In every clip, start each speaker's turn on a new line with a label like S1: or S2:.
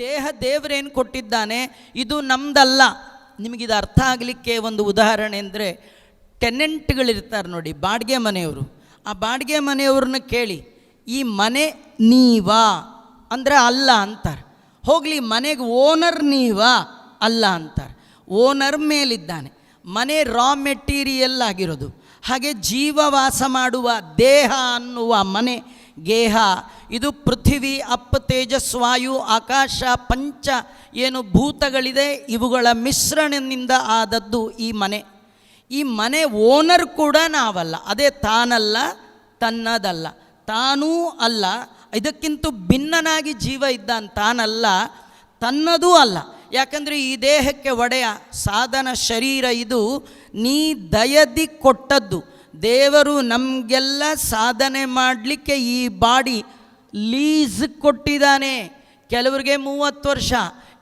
S1: ದೇಹ ದೇವರೇನು ಕೊಟ್ಟಿದ್ದಾನೆ? ಇದು ನಮ್ದಲ್ಲ. ನಿಮಗಿದು ಅರ್ಥ ಆಗಲಿಕ್ಕೆ ಒಂದು ಉದಾಹರಣೆ ಅಂದರೆ ಟೆನೆಂಟ್ಗಳಿರ್ತಾರೆ ನೋಡಿ, ಬಾಡಿಗೆ ಮನೆಯವರು. ಆ ಬಾಡಿಗೆ ಮನೆಯವ್ರನ್ನ ಕೇಳಿ, ಈ ಮನೆ ನೀವಾ? ಅಂದರೆ ಅಲ್ಲ ಅಂತಾರೆ. ಹೋಗಲಿ, ಮನೆಗೆ ಓನರ್ ನೀವಾ? ಅಲ್ಲ ಅಂತಾರೆ. ಓನರ್ ಮೇಲಿದ್ದಾನೆ. ಮನೆ ರಾ ಮೆಟೀರಿಯಲ್ ಆಗಿರೋದು. ಹಾಗೆ ಜೀವವಾಸ ಮಾಡುವ ದೇಹ ಅನ್ನುವ ಮನೆ ಗೇಹ. ಇದು ಪೃಥಿವಿ, ಅಪ್ಪ ತೇಜಸ್ವಾಯು ಆಕಾಶ, ಪಂಚ, ಏನು ಭೂತಗಳಿದೆ, ಇವುಗಳ ಮಿಶ್ರಣದಿಂದ ಆದದ್ದು ಈ ಮನೆ. ಈ ಮನೆ ಓನರ್ ಕೂಡ ನಾವಲ್ಲ. ಅದೇ ತಾನಲ್ಲ, ತನ್ನದಲ್ಲ. ತಾನೂ ಅಲ್ಲ. ಇದಕ್ಕಿಂತ ಭಿನ್ನನಾಗಿ ಜೀವ ಇದ್ದಾನೆ ತಾನಲ್ಲ, ತನ್ನದೂ ಅಲ್ಲ. ಯಾಕಂದರೆ ಈ ದೇಹಕ್ಕೆ ಒಡೆಯ ಸಾಧನ ಶರೀರ ಇದು, ನೀ ದಯದಿ ಕೊಟ್ಟದ್ದು. ದೇವರು ನಮಗೆಲ್ಲ ಸಾಧನೆ ಮಾಡಲಿಕ್ಕೆ ಈ ಬಾಡಿ ಲೀಸ್ ಕೊಟ್ಟಿದ್ದಾನೆ. ಕೆಲವ್ರಿಗೆ ಮೂವತ್ತು ವರ್ಷ,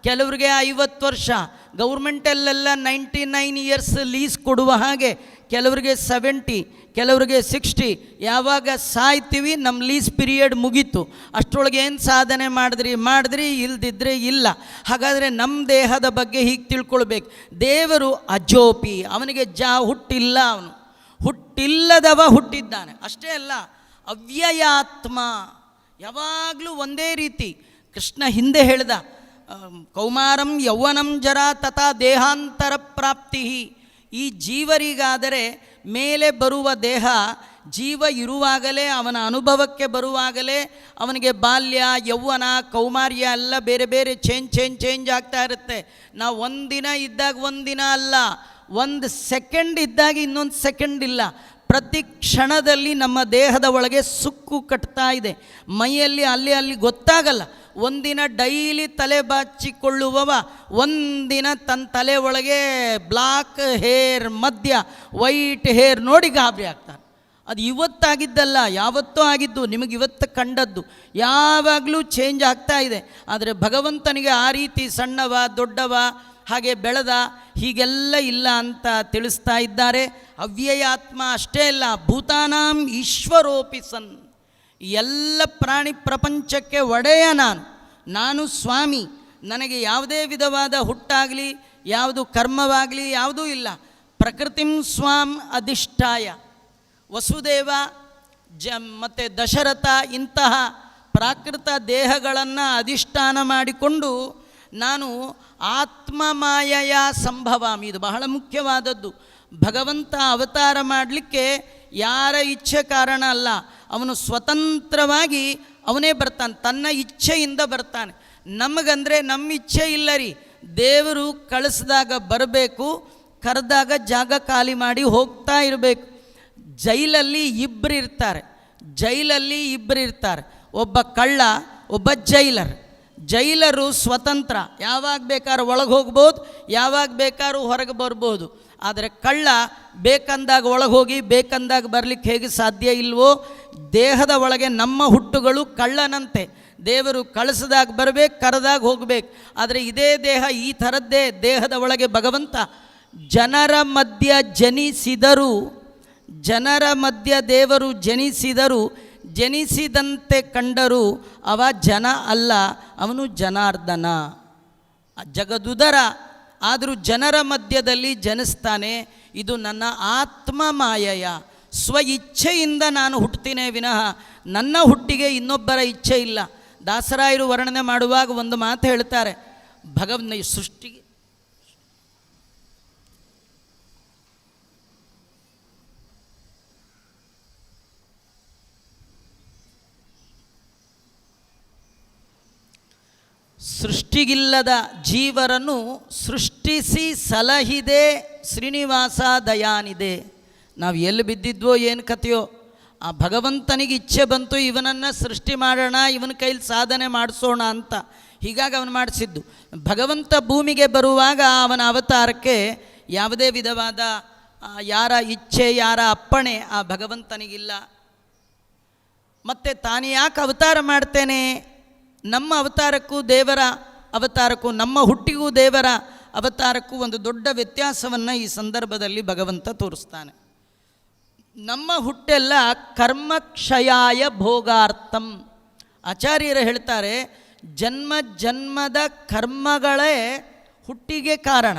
S1: ಕೆಲವ್ರಿಗೆ ಐವತ್ತು ವರ್ಷ. ಗೌರ್ಮೆಂಟಲ್ಲೆಲ್ಲ ನೈಂಟಿ ನೈನ್ ಇಯರ್ಸ್ ಲೀಸ್ ಕೊಡುವ ಹಾಗೆ ಕೆಲವರಿಗೆ ಸೆವೆಂಟಿ, ಕೆಲವರಿಗೆ ಸಿಕ್ಸ್ಟಿ, ಯಾವಾಗ ಸಾಯ್ತೀವಿ ನಮ್ಮ ಲೀಸ್ ಪಿರಿಯಡ್ ಮುಗೀತು. ಅಷ್ಟರೊಳಗೆ ಏನು ಸಾಧನೆ ಮಾಡಿದ್ರಿ? ಮಾಡಿದ್ರಿ, ಇಲ್ದಿದ್ರೆ ಇಲ್ಲ. ಹಾಗಾದರೆ ನಮ್ಮ ದೇಹದ ಬಗ್ಗೆ ಹೀಗೆ ತಿಳ್ಕೊಳ್ಬೇಕು. ದೇವರು ಅಜೋಪಿ, ಅವನಿಗೆ ಜಾ ಹುಟ್ಟಿಲ್ಲ ಅವನು. ಹುಟ್ಟಿಲ್ಲದವ ಹುಟ್ಟಿದ್ದಾನೆ. ಅಷ್ಟೇ ಅಲ್ಲ, ಅವ್ಯಯಾತ್ಮ. ಯಾವಾಗಲೂ ಒಂದೇ ರೀತಿ. ಕೃಷ್ಣ ಹಿಂದೆ ಹೇಳ್ದ ಕೌಮಾರಂ ಯೌವನಂ ಜರ ತಥಾ ದೇಹಾಂತರ ಪ್ರಾಪ್ತಿ. ಈ ಜೀವರಿಗಾದರೆ ಮೇಲೆ ಬರುವ ದೇಹ ಜೀವ ಇರುವಾಗಲೇ, ಅವನ ಅನುಭವಕ್ಕೆ ಬರುವಾಗಲೇ, ಅವನಿಗೆ ಬಾಲ್ಯ, ಯೌವನ, ಕೌಮಾರ್ಯ ಎಲ್ಲ ಬೇರೆ ಬೇರೆ ಚೇಂಜ್ ಚೇಂಜ್ ಚೇಂಜ್ ಆಗ್ತಾ ಇರುತ್ತೆ. ನಾವು ಒಂದಿನ ಇದ್ದಾಗ ಒಂದಿನ ಅಲ್ಲ. ಒಂದು ಸೆಕೆಂಡ್ ಇದ್ದಾಗ ಇನ್ನೊಂದು ಸೆಕೆಂಡ್ ಇಲ್ಲ. ಪ್ರತಿ ಕ್ಷಣದಲ್ಲಿ ನಮ್ಮ ದೇಹದ ಒಳಗೆ ಸುಕ್ಕು ಕಟ್ತಾ ಇದೆ. ಮೈಯಲ್ಲಿ ಅಲ್ಲಿ ಅಲ್ಲಿ ಗೊತ್ತಾಗಲ್ಲ. ಒಂದಿನ ಡೈಲಿ ತಲೆ ಬಾಚಿಕೊಳ್ಳುವವ, ಒಂದಿನ ತನ್ನ ತಲೆ ಒಳಗೆ ಬ್ಲಾಕ್ ಹೇರ್ ಮಧ್ಯ, ವೈಟ್ ಹೇರ್ ನೋಡಿ ಗಾಬರಿ ಆಗ್ತಾನೆ. ಅದು ಇವತ್ತಾಗಿದ್ದಲ್ಲ, ಯಾವತ್ತೂ ಆಗಿದ್ದು, ನಿಮಗೆ ಇವತ್ತು ಕಂಡದ್ದು. ಯಾವಾಗಲೂ ಚೇಂಜ್ ಆಗ್ತಾ ಇದೆ. ಆದರೆ ಭಗವಂತನಿಗೆ ಆ ರೀತಿ ಸಣ್ಣವ, ದೊಡ್ಡವ ಹಾಗೆ ಬೆಳೆದ ಹೀಗೆಲ್ಲ ಇಲ್ಲ ಅಂತ ತಿಳಿಸ್ತಾ ಇದ್ದಾರೆ. ಅವ್ಯಯಾತ್ಮ ಅಷ್ಟೇ ಅಲ್ಲ, ಭೂತಾನಾಂ ಈಶ್ವರೋಪಿ ಸನ್. ಎಲ್ಲ ಪ್ರಾಣಿ ಪ್ರಪಂಚಕ್ಕೆ ಒಡೆಯ ನಾನು. ನಾನು ಸ್ವಾಮಿ. ನನಗೆ ಯಾವುದೇ ವಿಧವಾದ ಹುಟ್ಟಾಗಲಿ, ಯಾವುದು ಕರ್ಮವಾಗಲಿ, ಯಾವುದೂ ಇಲ್ಲ. ಪ್ರಕೃತಿಂ ಸ್ವಾಂ ಅಧಿಷ್ಠಾಯ. ವಸುದೇವ, ಜ ಮತ್ತು ದಶರಥ ಇಂತಹ ಪ್ರಾಕೃತ ದೇಹಗಳನ್ನು ಅಧಿಷ್ಠಾನ ಮಾಡಿಕೊಂಡು ನಾನು ಆತ್ಮಮಾಯಯ ಸಂಭವಾಮಿ ಇದು ಬಹಳ ಮುಖ್ಯವಾದದ್ದು. ಭಗವಂತ ಅವತಾರ ಮಾಡಲಿಕ್ಕೆ ಯಾರ ಇಚ್ಛೆ ಕಾರಣ ಅಲ್ಲ, ಅವನು ಸ್ವತಂತ್ರವಾಗಿ ಅವನೇ ಬರ್ತಾನೆ, ತನ್ನ ಇಚ್ಛೆಯಿಂದ ಬರ್ತಾನೆ. ನಮಗಂದರೆ ನಮ್ಮ ಇಚ್ಛೆ ಇಲ್ಲ ರೀ. ದೇವರು ಕಳಿಸಿದಾಗ ಬರಬೇಕು, ಕರೆದಾಗ ಜಾಗ ಖಾಲಿ ಮಾಡಿ ಹೋಗ್ತಾ ಇರಬೇಕು. ಜೈಲಲ್ಲಿ ಇಬ್ಬರು ಇರ್ತಾರೆ, ಜೈಲಲ್ಲಿ ಇಬ್ಬರು ಇರ್ತಾರೆ. ಒಬ್ಬ ಕಳ್ಳ, ಒಬ್ಬ ಜೈಲರ್. ಜೈಲರು ಸ್ವತಂತ್ರ. ಯಾವಾಗ ಬೇಕಾದ್ರೂ ಒಳಗೆ ಹೋಗ್ಬೋದು, ಯಾವಾಗ ಬೇಕಾದ್ರೂ ಹೊರಗೆ ಬರ್ಬೋದು. ಆದರೆ ಕಳ್ಳ ಬೇಕಂದಾಗ ಒಳಗೆ ಹೋಗಿ, ಬೇಕಂದಾಗ ಬರಲಿಕ್ಕೆ ಹೇಗೆ ಸಾಧ್ಯ ಇಲ್ವೋ? ದೇಹದ ಒಳಗೆ ನಮ್ಮ ಹುಟ್ಟುಗಳು ಕಳ್ಳನಂತೆ. ದೇವರು ಕಳಿಸಿದಾಗ ಬರಬೇಕು, ಕರೆದಾಗ ಹೋಗಬೇಕು. ಆದರೆ ಇದೇ ದೇಹ ಈ ಥರದ್ದೇ, ದೇಹದ ಒಳಗೆ ಭಗವಂತ. ಜನರ ಮಧ್ಯ ಜನಿಸಿದರು. ಜನರ ಮಧ್ಯ ದೇವರು ಜನಿಸಿದರು. ಜನಿಸಿದಂತೆ ಕಂಡರು ಅವ ಜನ ಅಲ್ಲ, ಅವನು ಜನಾರ್ದನ. ಜಗದುದರ, ಆದರೂ ಜನರ ಮಧ್ಯದಲ್ಲಿ ಜನಿಸ್ತಾನೆ, ಇದು ನನ್ನ ಆತ್ಮ ಮಾಯಯ. ಸ್ವ ಇಚ್ಛೆಯಿಂದ ನಾನು ಹುಟ್ಟುತ್ತೇನೆ ವಿನಃ, ನನ್ನ ಹುಟ್ಟಿಗೆ ಇನ್ನೊಬ್ಬರ ಇಚ್ಛೆ ಇಲ್ಲ. ದಾಸರಾಯರು ವರ್ಣನೆ ಮಾಡುವಾಗ ಒಂದು ಮಾತು ಹೇಳ್ತಾರೆ ಭಗವನ್ ಸೃಷ್ಟಿ ಸೃಷ್ಟಿಗಿಲ್ಲದ ಜೀವರನ್ನು ಸೃಷ್ಟಿಸಿ ಸಲಹಿದೆ ಶ್ರೀನಿವಾಸ ದಯಾನಿದೆ ನಾವು ಎಲ್ಲಿ ಬಿದ್ದಿದ್ವೋ ಏನು ಕಥೆಯೋ, ಆ ಭಗವಂತನಿಗೆ ಇಚ್ಛೆ ಬಂತು ಇವನನ್ನು ಸೃಷ್ಟಿ ಮಾಡೋಣ, ಇವನ ಕೈಲಿ ಸಾಧನೆ ಮಾಡಿಸೋಣ ಅಂತ. ಹೀಗಾಗಿ ಅವನು ಮಾಡಿಸಿದ್ದು. ಭಗವಂತ ಭೂಮಿಗೆ ಬರುವಾಗ ಅವನ ಅವತಾರಕ್ಕೆ ಯಾವುದೇ ವಿಧವಾದ ಯಾರ ಇಚ್ಛೆ, ಯಾರ ಅಪ್ಪಣೆ ಆ ಭಗವಂತನಿಗಿಲ್ಲ. ಮತ್ತು ತಾನು ಯಾಕೆ ಅವತಾರ ಮಾಡ್ತೇನೆ? ನಮ್ಮ ಅವತಾರಕ್ಕೂ ದೇವರ ಅವತಾರಕ್ಕೂ, ನಮ್ಮ ಹುಟ್ಟಿಗೂ ದೇವರ ಅವತಾರಕ್ಕೂ ಒಂದು ದೊಡ್ಡ ವ್ಯತ್ಯಾಸವನ್ನು ಈ ಸಂದರ್ಭದಲ್ಲಿ ಭಗವಂತ ತೋರಿಸ್ತಾನೆ. ನಮ್ಮ ಹುಟ್ಟೆಲ್ಲ ಕರ್ಮಕ್ಷಯಾಯ ಭೋಗಾರ್ಥಂ. ಆಚಾರ್ಯರು ಹೇಳ್ತಾರೆ, ಜನ್ಮ ಜನ್ಮದ ಕರ್ಮಗಳೇ ಹುಟ್ಟಿಗೆ ಕಾರಣ.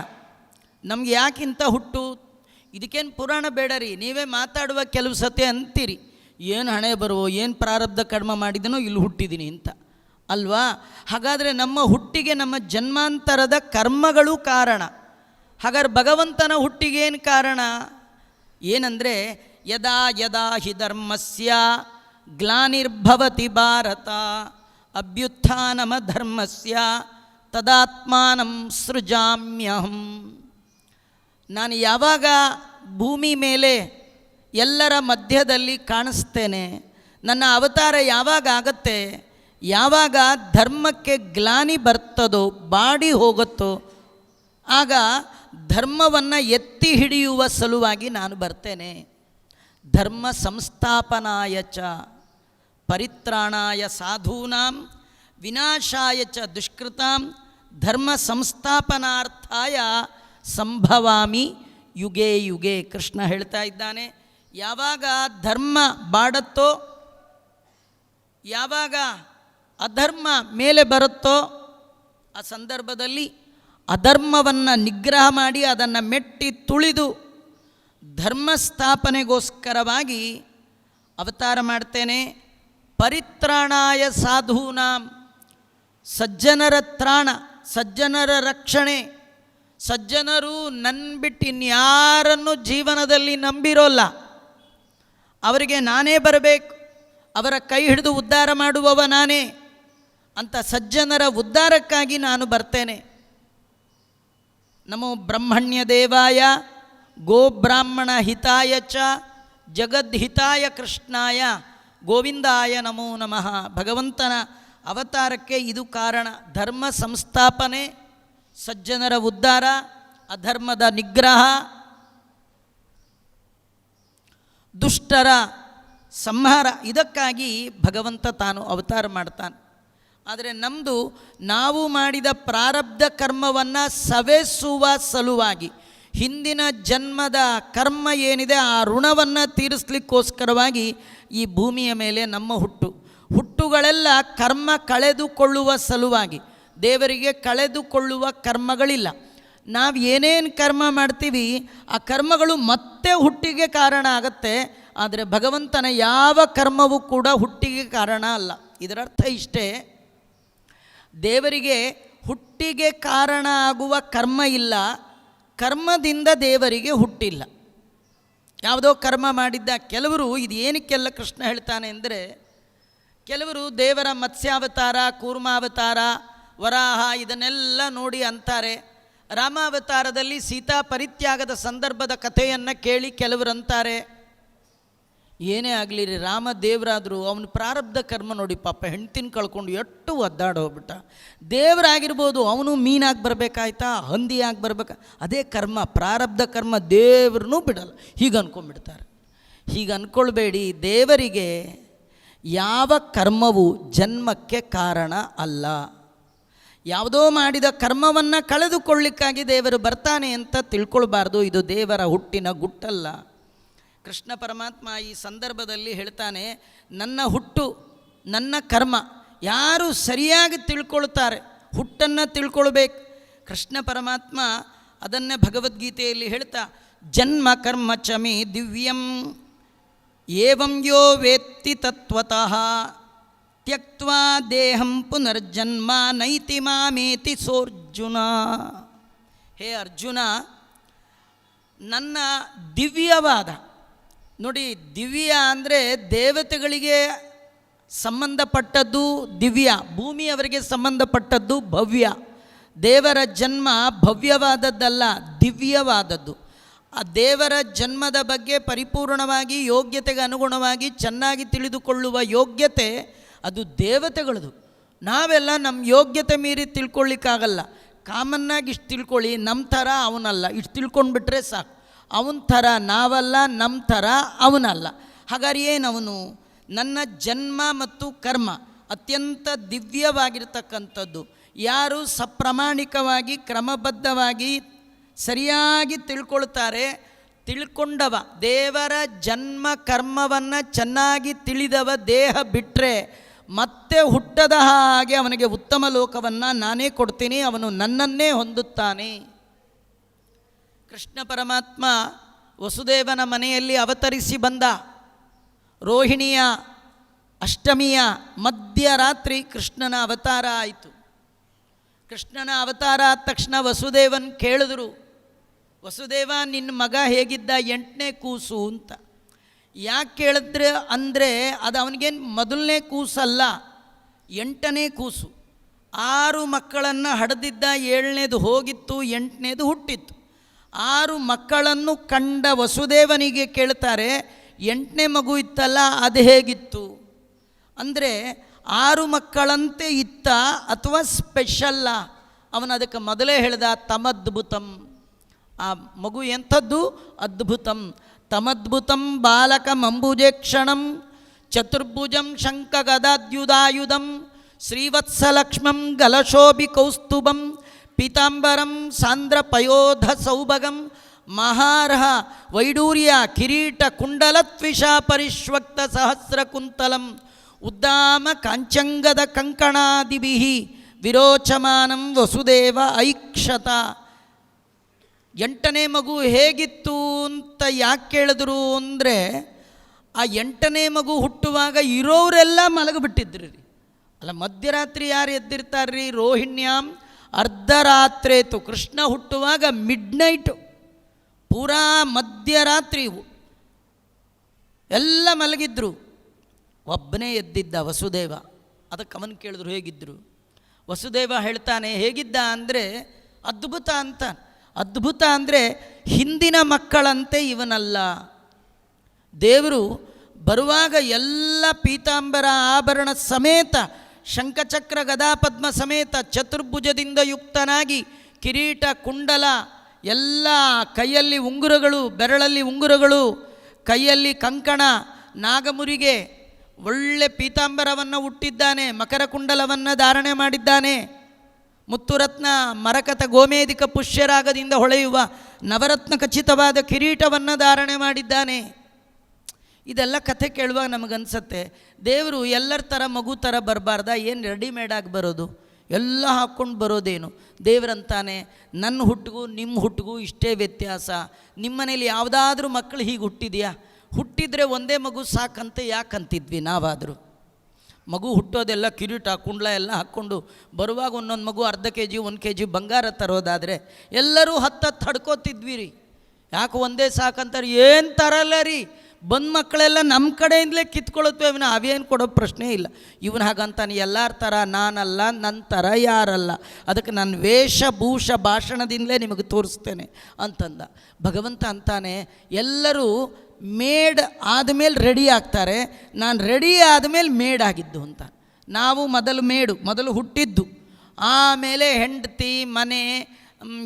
S1: ನಮ್ಗೆ ಯಾಕಿಂತ ಹುಟ್ಟು? ಇದಕ್ಕೇನು ಪುರಾಣ ಬೇಡ ರೀ ನೀವೇ ಮಾತಾಡುವ ಕೆಲವು ಸತೆ ಅಂತೀರಿ. ಏನು ಹಣೆ ಬರುವೋ, ಏನು ಪ್ರಾರಬ್ಧ ಕರ್ಮ ಮಾಡಿದನೋ ಇಲ್ಲಿ ಹುಟ್ಟಿದ್ದೀನಿ ಅಂತ. ಅಲ್ವಾ? ಹಾಗಾದರೆ ನಮ್ಮ ಹುಟ್ಟಿಗೆ ನಮ್ಮ ಜನ್ಮಾಂತರದ ಕರ್ಮಗಳು ಕಾರಣ. ಹಾಗಾದ್ರೆ ಭಗವಂತನ ಹುಟ್ಟಿಗೆ ಏನು ಕಾರಣ? ಏನಂದರೆ, ಯದಾ ಯದಾ ಹಿ ಧರ್ಮಸ್ಯ ಗ್ಲಾನಿರ್ಭವತಿ ಭಾರತ, ಅಭ್ಯುತ್ಥಾನಮ ಧರ್ಮಸ್ಯ ತದಾತ್ಮಾನಂ ಸೃಜಾಮ್ಯಹಂ. ನಾನು ಯಾವಾಗ ಭೂಮಿ ಮೇಲೆ ಎಲ್ಲರ ಮಧ್ಯದಲ್ಲಿ ಕಾಣಿಸ್ತೇನೆ, ನನ್ನ ಅವತಾರ ಯಾವಾಗ ಆಗತ್ತೆ? ಯಾವಾಗ ಧರ್ಮಕ್ಕೆ ಗ್ಲಾನಿ ಬರ್ತದೋ, ಬಾಡಿ ಹೋಗುತ್ತೋ, ಆಗ ಧರ್ಮವನ್ನು ಎತ್ತಿ ಹಿಡಿಯುವ ಸಲುವಾಗಿ ನಾನು ಬರ್ತೇನೆ. ಧರ್ಮ ಸಂಸ್ಥಾಪನಾಯ ಚ, ಪರಿತ್ರಾಣಾಯ ಸಾಧೂನಾಂ, ವಿನಾಶಾಯ ಚ ದುಷ್ಕೃತಾಂ, ಧರ್ಮ ಸಂಸ್ಥಾಪನಾರ್ಥಾಯ ಸಂಭವಾಮಿ ಯುಗೆ ಯುಗೆ, ಕೃಷ್ಣ ಹೇಳ್ತಾ ಇದ್ದಾನೆ. ಯಾವಾಗ ಧರ್ಮ ಬಾಡತ್ತೋ, ಯಾವಾಗ ಅಧರ್ಮ ಮೇಲೆ ಬರುತ್ತೋ ಆ ಸಂದರ್ಭದಲ್ಲಿ ಅಧರ್ಮವನ್ನು ನಿಗ್ರಹ ಮಾಡಿ ಅದನ್ನು ಮೆಟ್ಟಿ ತುಳಿದು ಧರ್ಮ ಸ್ಥಾಪನೆಗೋಸ್ಕರವಾಗಿ ಅವತಾರ ಮಾಡ್ತೇನೆ. ಪರಿತ್ರಾಣಾಯ ಸಾಧೂನಾಂ. ಸಜ್ಜನರ ತ್ರಾಣ, ಸಜ್ಜನರ ರಕ್ಷಣೆ. ಸಜ್ಜನರು ನನ್ನ ಬಿಟ್ಟು ಇನ್ಯಾರನ್ನು ಜೀವನದಲ್ಲಿ ನಂಬಿರೋಲ್ಲ. ಅವರಿಗೆ ನಾನೇ ಬರಬೇಕು. ಅವರ ಕೈ ಹಿಡಿದು ಉದ್ಧಾರ ಮಾಡುವವ ನಾನೇ. ಅಂತ ಸಜ್ಜನರ ಉದ್ಧಾರಕ್ಕಾಗಿ ನಾನು ಬರ್ತೇನೆ. ನಮೋ ಬ್ರಹ್ಮಣ್ಯ ದೇವಾಯ, ಗೋಬ್ರಾಹ್ಮಣ ಹಿತಾಯ ಚ ಜಗದ್ಹಿತಾಯ ಕೃಷ್ಣಾಯ, ಗೋವಿಂದಾಯ ನಮೋ ನಮಃ. ಭಗವಂತನ ಅವತಾರಕ್ಕೆ ಇದು ಕಾರಣ. ಧರ್ಮ ಸಂಸ್ಥಾಪನೆ, ಸಜ್ಜನರ ಉದ್ಧಾರ, ಅಧರ್ಮದ ನಿಗ್ರಹ, ದುಷ್ಟರ ಸಂಹಾರ, ಇದಕ್ಕಾಗಿ ಭಗವಂತ ತಾನು ಅವತಾರ ಮಾಡ್ತಾನೆ. ಆದರೆ ನಮ್ಮದು ನಾವು ಮಾಡಿದ ಪ್ರಾರಬ್ಧ ಕರ್ಮವನ್ನು ಸವೆಸುವ ಸಲುವಾಗಿ. ಹಿಂದಿನ ಜನ್ಮದ ಕರ್ಮ ಏನಿದೆ ಆ ಋಣವನ್ನು ತೀರಿಸ್ಲಿಕ್ಕೋಸ್ಕರವಾಗಿ ಈ ಭೂಮಿಯ ಮೇಲೆ ನಮ್ಮ ಹುಟ್ಟು. ಹುಟ್ಟುಗಳೆಲ್ಲ ಕರ್ಮ ಕಳೆದುಕೊಳ್ಳುವ ಸಲುವಾಗಿ. ದೇವರಿಗೆ ಕಳೆದುಕೊಳ್ಳುವ ಕರ್ಮಗಳಿಲ್ಲ. ನಾವು ಏನೇನು ಕರ್ಮ ಮಾಡ್ತೀವಿ, ಆ ಕರ್ಮಗಳು ಮತ್ತೆ ಹುಟ್ಟಿಗೆ ಕಾರಣ ಆಗತ್ತೆ, ಆದರೆ ಭಗವಂತನ ಯಾವ ಕರ್ಮವೂ ಕೂಡ ಹುಟ್ಟಿಗೆ ಕಾರಣ ಅಲ್ಲ. ಇದರರ್ಥ ಇಷ್ಟೇ ದೇವರಿಗೆ ಹುಟ್ಟಿಗೆ ಕಾರಣ ಆಗುವ ಕರ್ಮ ಇಲ್ಲ, ಕರ್ಮದಿಂದ ದೇವರಿಗೆ ಹುಟ್ಟಿಲ್ಲ. ಯಾವುದೋ ಕರ್ಮ ಮಾಡಿದ್ದ ಕೆಲವರು ಇದು ಏನಕ್ಕೆಲ್ಲ ಕೃಷ್ಣ ಹೇಳ್ತಾನೆ ಅಂದರೆ, ಕೆಲವರು ದೇವರ ಮತ್ಸ್ಯಾವತಾರ, ಕೂರ್ಮಾವತಾರ, ವರಾಹ ಇದನ್ನೆಲ್ಲ ನೋಡಿ ಅಂತಾರೆ. ರಾಮಾವತಾರದಲ್ಲಿ ಸೀತಾ ಪರಿತ್ಯಾಗದ ಸಂದರ್ಭದ ಕಥೆಯನ್ನು ಕೇಳಿ ಕೆಲವರು ಅಂತಾರೆ. ಏನೇ ಆಗಲಿ ರೀ ರಾಮ ದೇವರಾದರೂ ಅವನ ಪ್ರಾರಬ್ಧ ಕರ್ಮ ನೋಡಿ ಪಾಪ ಹೆಂಡ್ತಿನ ಕಳ್ಕೊಂಡು ಎಷ್ಟು ಒದ್ದಾಡೋಗ್ಬಿಟ್ಟ ದೇವರಾಗಿರ್ಬೋದು, ಅವನು ಮೀನಾಗಿ ಬರಬೇಕಾಯ್ತಾ, ಹಂದಿಯಾಗಿ ಬರ್ಬೇಕಾ? ಅದೇ ಕರ್ಮ, ಪ್ರಾರಬ್ಧ ಕರ್ಮ ದೇವ್ರನ್ನೂ ಬಿಡಲ್ಲ. ಹೀಗೆ ಅಂದ್ಕೊಂಡ್ಬಿಡ್ತಾರೆ ಹೀಗೆ ಅಂದ್ಕೊಳ್ಬೇಡಿ ದೇವರಿಗೆ ಯಾವ ಕರ್ಮವು ಜನ್ಮಕ್ಕೆ ಕಾರಣ ಅಲ್ಲ. ಯಾವುದೋ ಮಾಡಿದ ಕರ್ಮವನ್ನು ಕಳೆದುಕೊಳ್ಳಿಕ್ಕಾಗಿ ದೇವರು ಬರ್ತಾನೆ ಅಂತ ತಿಳ್ಕೊಳ್ಬಾರ್ದು, ಇದು ದೇವರ ಹುಟ್ಟಿನ ಗುಟ್ಟಲ್ಲ. ಕೃಷ್ಣ ಪರಮಾತ್ಮ ಈ ಸಂದರ್ಭದಲ್ಲಿ ಹೇಳ್ತಾನೆ, ನನ್ನ ಹುಟ್ಟು, ನನ್ನ ಕರ್ಮ ಯಾರು ಸರಿಯಾಗಿ ತಿಳ್ಕೊಳ್ತಾರೆ, ಹುಟ್ಟನ್ನು ತಿಳ್ಕೊಳ್ಬೇಕು. ಕೃಷ್ಣ ಪರಮಾತ್ಮ ಅದನ್ನೇ ಭಗವದ್ಗೀತೆಯಲ್ಲಿ ಹೇಳ್ತಾ, ಜನ್ಮ ಕರ್ಮ ಚಮಿ ದಿವ್ಯಂ ಏವಂ ಯೋ ವೇತ್ತಿ ತತ್ವತಃ ತ್ಯಕ್ವಾ ದೇಹಂ ಪುನರ್ಜನ್ಮ ನೈತಿ ಮಾಮೇತಿ ಸೋರ್ಜುನ. ಹೇ ಅರ್ಜುನ, ನನ್ನ ದಿವ್ಯವಾದ ನೋಡಿ, ದಿವ್ಯ ಅಂದರೆ ದೇವತೆಗಳಿಗೆ ಸಂಬಂಧಪಟ್ಟದ್ದು ದಿವ್ಯ, ಭೂಮಿಯವರಿಗೆ ಸಂಬಂಧಪಟ್ಟದ್ದು ಭವ್ಯ. ದೇವರ ಜನ್ಮ ಭವ್ಯವಾದದ್ದಲ್ಲ, ದಿವ್ಯವಾದದ್ದು. ಆ ದೇವರ ಜನ್ಮದ ಬಗ್ಗೆ ಪರಿಪೂರ್ಣವಾಗಿ, ಯೋಗ್ಯತೆಗೆ ಅನುಗುಣವಾಗಿ, ಚೆನ್ನಾಗಿ ತಿಳಿದುಕೊಳ್ಳುವ ಯೋಗ್ಯತೆ ಅದು ದೇವತೆಗಳದು. ನಾವೆಲ್ಲ ನಮ್ಮ ಯೋಗ್ಯತೆ ಮೀರಿ ತಿಳ್ಕೊಳ್ಳಿಕ್ಕಾಗಲ್ಲ ಕಾಮನ್ನಾಗಿ ಇಷ್ಟು ತಿಳ್ಕೊಳ್ಳಿ ನಮ್ಮ ಥರ ಅವನಲ್ಲ. ಇಷ್ಟು ತಿಳ್ಕೊಂಡ್ಬಿಟ್ರೆ ಸಾಕು. ಅವನ ಥರ ನಾವಲ್ಲ ನಮ್ಮ ಥರ ಅವನಲ್ಲ. ಹಾಗಾದ್ರೆ ಏನವನು ನನ್ನ ಜನ್ಮ ಮತ್ತು ಕರ್ಮ ಅತ್ಯಂತ ದಿವ್ಯವಾಗಿರ್ತಕ್ಕಂಥದ್ದು. ಯಾರು ಸಪ್ರಮಾಣಿಕವಾಗಿ, ಕ್ರಮಬದ್ಧವಾಗಿ ಸರಿಯಾಗಿ ತಿಳ್ಕೊಳ್ತಾರೆ? ತಿಳ್ಕೊಂಡವ. ದೇವರ ಜನ್ಮ ಕರ್ಮವನ್ನು ಚೆನ್ನಾಗಿ ತಿಳಿದವ ದೇಹ ಬಿಟ್ಟರೆ ಮತ್ತೆ ಹುಟ್ಟದ ಹಾಗೆ ಅವನಿಗೆ ಉತ್ತಮ ಲೋಕವನ್ನು ನಾನೇ ಕೊಡ್ತೀನಿ, ಅವನು ನನ್ನನ್ನೇ ಹೊಂದುತ್ತಾನೆ. ಕೃಷ್ಣ ಪರಮಾತ್ಮ ವಸುದೇವನ ಮನೆಯಲ್ಲಿ ಅವತರಿಸಿ ಬಂದ ರೋಹಿಣಿಯ ಅಷ್ಟಮಿಯ ಮಧ್ಯರಾತ್ರಿ ಕೃಷ್ಣನ ಅವತಾರ ಆಯಿತು. ಕೃಷ್ಣನ ಅವತಾರ ಆದ ತಕ್ಷಣ ವಸುದೇವನ್ ಕೇಳಿದ್ರು, ವಸುದೇವ ನಿನ್ನ ಮಗ ಹೇಗಿದ್ದ? ಎಂಟನೇ ಕೂಸು ಅಂತ. ಯಾಕೆ ಕೇಳಿದ್ರೆ ಅಂದರೆ ಅದು ಅವನಿಗೇನು ಮೊದಲನೇ ಕೂಸಲ್ಲ, ಎಂಟನೇ ಕೂಸು. ಆರು ಮಕ್ಕಳನ್ನು ಹಡೆದಿದ್ದ ಏಳನೇದು ಹೋಗಿತ್ತು, ಎಂಟನೇದು ಹುಟ್ಟಿತ್ತು. ಆರು ಮಕ್ಕಳನ್ನು ಕಂಡ ವಸುದೇವನಿಗೆ ಕೇಳ್ತಾರೆ, ಎಂಟನೇ ಮಗು ಇತ್ತಲ್ಲ, ಅದು ಹೇಗಿತ್ತು? ಅಂದರೆ, ಆರು ಮಕ್ಕಳಂತೆ ಇತ್ತ ಅಥವಾ ಸ್ಪೆಷಲ್ಲ? ಅವನು ಅದಕ್ಕೆ ಮೊದಲೇ ಹೇಳ್ದ ತಮದ್ಭುತಂ ಆ ಮಗು ಎಂಥದ್ದು? ಅದ್ಭುತಂ. ತಮದ್ಭುತಂ ಬಾಲಕ ಮಂಬುಜೆ ಅಂಬುಜೇಕ್ಷಣಂ ಚತುರ್ಭುಜಂ ಶಂಖಗದಾದ್ಯುದಾಯುಧಂ ಶ್ರೀವತ್ಸಲಕ್ಷ್ಮಂ ಗಲಶೋಭಿ ಕೌಸ್ತುಭಂ ಪೀತಾಂಬರಂ ಸಾಂದ್ರಪಯೋಧ ಸೌಭಗಂ ಮಹಾರ್ಹ ವೈಡೂರ್ಯ ಕಿರೀಟ ಕುಂಡಲತ್ವಿಷ ಪರಿಶ್ವಕ್ತ ಸಹಸ್ರ ಕುಂತಲಂ ಉದ್ದಾಮ ಕಾಂಚಂಗದ ಕಂಕಣಾದಿಭಿ ವಿರೋಚಮಾನಂ ವಸುದೇವ ಐಕ್ಷತ. ಎಂಟನೇ ಮಗು ಹೇಗಿತ್ತು ಅಂತ ಯಾಕೆ ಕೇಳಿದ್ರು ಅಂದರೆ ಆ ಎಂಟನೇ ಮಗು ಹುಟ್ಟುವಾಗ ಇರೋರೆಲ್ಲ ಮಲಗಿಬಿಟ್ಟಿದ್ರು. ರೀ ಅಲ್ಲ ಮಧ್ಯರಾತ್ರಿ ಯಾರು ಎದ್ದಿರ್ತಾರ್ರಿ? ರೋಹಿಣ್ಯಾಂ ಅರ್ಧರಾತ್ರೇತು ಕೃಷ್ಣ ಹುಟ್ಟುವಾಗ ಮಿಡ್ ನೈಟು ಪೂರಾ ಮಧ್ಯರಾತ್ರಿ ಎಲ್ಲ ಮಲಗಿದ್ರು. ಒಬ್ಬನೇ ಎದ್ದಿದ್ದ ವಸುದೇವ. ಅದಕ್ಕೆ ಅವನು ಕೇಳಿದ್ರು ಹೇಗಿದ್ದರು ವಸುದೇವ ಹೇಳ್ತಾನೆ, ಹೇಗಿದ್ದ ಅಂದರೆ ಅದ್ಭುತ ಅಂತ. ಅದ್ಭುತ ಅಂದರೆ ಹಿಂದಿನ ಮಕ್ಕಳಂತೆ ಇವನಲ್ಲ. ದೇವರು ಬರುವಾಗ ಎಲ್ಲ ಪೀತಾಂಬರ ಆಭರಣ ಸಮೇತ ಶಂಖಚಕ್ರ ಗದಾಪದ್ಮ ಸಮೇತ ಚತುರ್ಭುಜದಿಂದ ಯುಕ್ತನಾಗಿ ಕಿರೀಟ, ಕುಂಡಲ, ಎಲ್ಲ ಕೈಯಲ್ಲಿ ಉಂಗುರಗಳು, ಬೆರಳಲ್ಲಿ ಉಂಗುರಗಳು, ಕೈಯಲ್ಲಿ ಕಂಕಣ, ನಾಗಮುರಿಗೆ ಒಳ್ಳೆ ಪೀತಾಂಬರವನ್ನು ಹುಟ್ಟಿದ್ದಾನೆ ಮಕರ ಕುಂಡಲವನ್ನು ಧಾರಣೆ ಮಾಡಿದ್ದಾನೆ. ಮುತ್ತುರತ್ನ ಮರಕತ ಗೋಮೇಧಿಕ ಪುಷ್ಯರಾಗದಿಂದ ಹೊಳೆಯುವ ನವರತ್ನ ಖಚಿತವಾದ ಕಿರೀಟವನ್ನು ಧಾರಣೆ ಮಾಡಿದ್ದಾನೆ. ಇದೆಲ್ಲ ಕಥೆ ಕೇಳುವಾಗ ನಮಗನ್ಸತ್ತೆ, ದೇವರು ಎಲ್ಲರ ಥರ ಮಗು ಥರ ಬರಬಾರ್ದ? ಏನು ರೆಡಿಮೇಡಾಗಿ ಬರೋದು? ಎಲ್ಲ ಹಾಕ್ಕೊಂಡು ಬರೋದೇನು? ದೇವರಂತಾನೆ ನನ್ನ ಹುಟ್ಟಿಗೂ ನಿಮ್ಮ ಹುಟ್ಟಿಗೂ ಇಷ್ಟೇ ವ್ಯತ್ಯಾಸ. ನಿಮ್ಮ ಮನೇಲಿ ಯಾವುದಾದ್ರೂ ಮಕ್ಕಳು ಹೀಗೆ ಹುಟ್ಟಿದೆಯಾ? ಹುಟ್ಟಿದರೆ ಒಂದೇ ಮಗು ಸಾಕಂತ ಯಾಕಂತಿದ್ವಿ ನಾವಾದರೂ? ಮಗು ಹುಟ್ಟೋದೆಲ್ಲ ಕಿರೀಟ, ಕುಂಡ್ಲ ಎಲ್ಲ ಹಾಕ್ಕೊಂಡು ಬರುವಾಗ ಒಂದೊಂದು ಮಗು ಅರ್ಧ ಕೆ ಜಿ ಒಂದು ಕೆ ಜಿ ಬಂಗಾರ ತರೋದಾದರೆ ಎಲ್ಲರೂ ಹತ್ತತ್ತು ಹಡ್ಕೋತಿದ್ವಿ ರೀ ಯಾಕೆ ಒಂದೇ ಸಾಕಂತಾರೆ? ಏನು ತರಲ್ಲ ರೀ? ಬಂದ ಮಕ್ಕಳೆಲ್ಲ ನಮ್ಮ ಕಡೆಯಿಂದಲೇ ಕಿತ್ಕೊಳ್ಳುತ್ತವೆ ಅವನ ಅವೇನು ಕೊಡೋ ಪ್ರಶ್ನೆ ಇಲ್ಲ. ಇವನು ಹಾಗಂತಾನೆ ಎಲ್ಲರ ಥರ ನಾನಲ್ಲ ನನ್ನ ಥರ ಯಾರಲ್ಲ. ಅದಕ್ಕೆ ನನ್ನ ವೇಷಭೂಷ ಭಾಷಣದಿಂದಲೇ ನಿಮಗೆ ತೋರಿಸ್ತೇನೆ ಅಂತಂದ. ಭಗವಂತ ಅಂತಾನೆ, ಎಲ್ಲರೂ ಮೇಡ್ ಆದಮೇಲೆ ರೆಡಿ ಆಗ್ತಾರೆ, ನಾನು ರೆಡಿ ಆದಮೇಲೆ ಮೇಡ್ ಆಗಿದ್ದು ಅಂತ. ನಾವು ಮೊದಲು ಮೇಡು, ಮೊದಲು ಹುಟ್ಟಿದ್ದು. ಆಮೇಲೆ ಹೆಂಡತಿ, ಮನೆ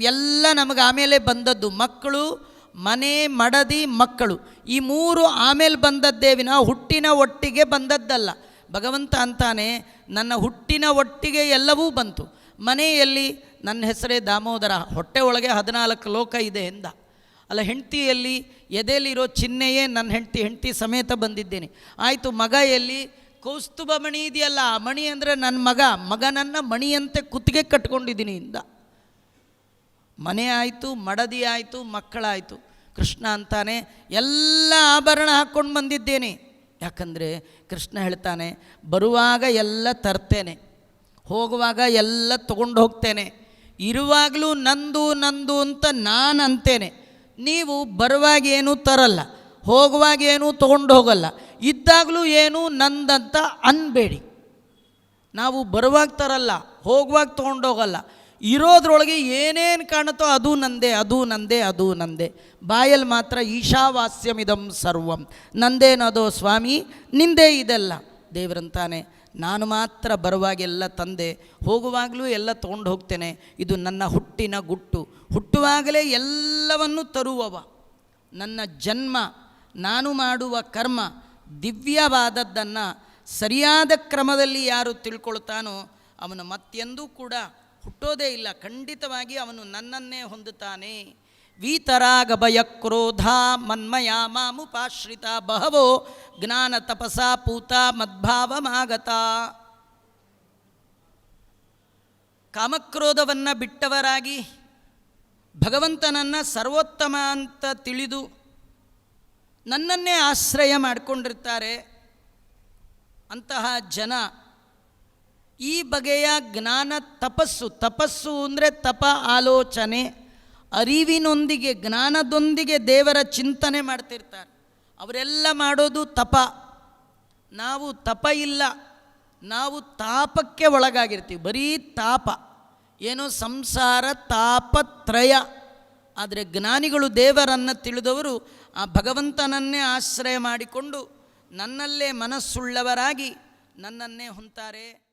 S1: ಎಲ್ಲ ನಮಗೆ ಆಮೇಲೆ ಬಂದದ್ದು. ಮಕ್ಕಳು ಮನೆ, ಮಡದಿ, ಮಕ್ಕಳು. ಈ ಮೂರು ಆಮೇಲೆ ಬಂದದ್ದೇ ವಿನ ಹುಟ್ಟಿನ ಒಟ್ಟಿಗೆ ಬಂದದ್ದಲ್ಲ. ಭಗವಂತ ಅಂತಾನೆ, ನನ್ನ ಹುಟ್ಟಿನ ಒಟ್ಟಿಗೆ ಎಲ್ಲವೂ ಬಂತು. ಮನೆಯಲ್ಲಿ, ನನ್ನ ಹೆಸರೇ ದಾಮೋದರ, ಹೊಟ್ಟೆ ಒಳಗೆ ಹದಿನಾಲ್ಕು ಲೋಕ ಇದೆ ಎಂದ. ಅಲ್ಲ, ಹೆಂಡತಿಯಲ್ಲಿ, ಎದೆಯಲ್ಲಿರೋ ಚಿಹ್ನೆಯೇ ನನ್ನ ಹೆಂಡತಿ, ಹೆಂಡ್ತಿ ಸಮೇತ ಬಂದಿದ್ದೇನೆ. ಆಯಿತು, ಮಗ ಎಲ್ಲಿ? ಕೌಸ್ತುಭ ಮಣಿ ಇದೆಯಲ್ಲ ಮಣಿ ಅಂದರೆ ನನ್ನ ಮಗ. ಮಗನನ್ನು ಮಣಿಯಂತೆ ಕುತ್ತಿಗೆ ಕಟ್ಕೊಂಡಿದ್ದೀನಿ ಇಂದ ಮನೆ ಆಯಿತು, ಮಡದಿ ಆಯಿತು, ಮಕ್ಕಳಾಯಿತು. ಕೃಷ್ಣ ಅಂತಾನೆ, ಎಲ್ಲ ಆಭರಣ ಹಾಕ್ಕೊಂಡು ಬಂದಿದ್ದೇನೆ. ಯಾಕಂದರೆ ಕೃಷ್ಣ ಹೇಳ್ತಾನೆ, ಬರುವಾಗ ಎಲ್ಲ ತರ್ತೇನೆ. ಹೋಗುವಾಗ ಎಲ್ಲ ತಗೊಂಡು ಹೋಗ್ತೇನೆ. ಇರುವಾಗಲೂ ನಂದು ನಂದು ಅಂತ ನಾನು ಅಂತೇನೆ. ನೀವು ಬರುವಾಗ ಏನೂ ತರಲ್ಲ, ಹೋಗುವಾಗ ಏನೂ ತೊಗೊಂಡು ಹೋಗಲ್ಲ. ಇದ್ದಾಗಲೂ ಏನೂ ನಂದಂತ ಅನ್ಬೇಡಿ. ನಾವು ಬರುವಾಗ ತರಲ್ಲ, ಹೋಗುವಾಗ ತೊಗೊಂಡೋಗಲ್ಲ ಇರೋದ್ರೊಳಗೆ ಏನೇನು ಕಾಣುತ್ತೋ ಅದು ನಂದೇ ಅದು ನಂದೇ ಅದು ನಂದೇ. ಬಾಯಲ್ಲಿ ಮಾತ್ರ ಈಶಾವಾಸ್ಯಮಿದಂ ಸರ್ವಂ. ನಂದೇನದೋ ಸ್ವಾಮಿ, ನಿಂದೇ ಇದೆಲ್ಲ. ದೇವರಂತಾನೆ, ನಾನು ಮಾತ್ರ ಬರುವಾಗೆಲ್ಲ ತಂದೆ, ಹೋಗುವಾಗಲೂ ಎಲ್ಲ ತೊಗೊಂಡು ಹೋಗ್ತೇನೆ. ಇದು ನನ್ನ ಹುಟ್ಟಿನ ಗುಟ್ಟು. ಹುಟ್ಟುವಾಗಲೇ ಎಲ್ಲವನ್ನು ತರುವವ. ನನ್ನ ಜನ್ಮ, ನಾನು ಮಾಡುವ ಕರ್ಮ, ದಿವ್ಯವಾದದ್ದನ್ನು ಸರಿಯಾದ ಕ್ರಮದಲ್ಲಿ ಯಾರು ತಿಳ್ಕೊಳ್ತಾನೋ ಅವನು ಮತ್ತೆಂದೂ ಕೂಡ ಹುಟ್ಟೋದೇ ಇಲ್ಲ, ಖಂಡಿತವಾಗಿ ಅವನು ನನ್ನನ್ನೇ ಹೊಂದುತ್ತಾನೆ. ವೀತರಾಗಭಯ ಕ್ರೋಧ ಮನ್ಮಯ ಮಾಮುಪಾಶ್ರಿತ ಬಹವೋ ಜ್ಞಾನ ತಪಸ ಪೂತ ಮದ್ಭಾವಮಾಗತ. ಕಾಮಕ್ರೋಧವನ್ನು ಬಿಟ್ಟವರಾಗಿ ಭಗವಂತನನ್ನು ಸರ್ವೋತ್ತಮ ಅಂತ ತಿಳಿದು ನನ್ನನ್ನೇ ಆಶ್ರಯ ಮಾಡಿಕೊಂಡಿರ್ತಾರೆ ಅಂತಹ ಜನ ಈ ಬಗೆಯ ಜ್ಞಾನ ತಪಸ್ಸು ತಪಸ್ಸು ಅಂದರೆ ತಪ ಆಲೋಚನೆ, ಅರಿವಿನೊಂದಿಗೆ, ಜ್ಞಾನದೊಂದಿಗೆ ದೇವರ ಚಿಂತನೆ ಮಾಡ್ತಿರ್ತಾರೆ. ಅವರೆಲ್ಲ ಮಾಡೋದು ತಪ. ನಾವು ತಪ ಇಲ್ಲ, ನಾವು ತಾಪಕ್ಕೆ ಒಳಗಾಗಿರ್ತೀವಿ, ಬರೀ ತಾಪ. ಏನೋ ಸಂಸಾರ ತಾಪತ್ರಯ. ಆದರೆ ಜ್ಞಾನಿಗಳು ದೇವರನ್ನು ತಿಳಿದವರು ಆ ಭಗವಂತನನ್ನೇ ಆಶ್ರಯ ಮಾಡಿಕೊಂಡು ನನ್ನಲ್ಲೇ ಮನಸ್ಸುಳ್ಳವರಾಗಿ ನನ್ನನ್ನೇ ಹೊಂತಾರೆ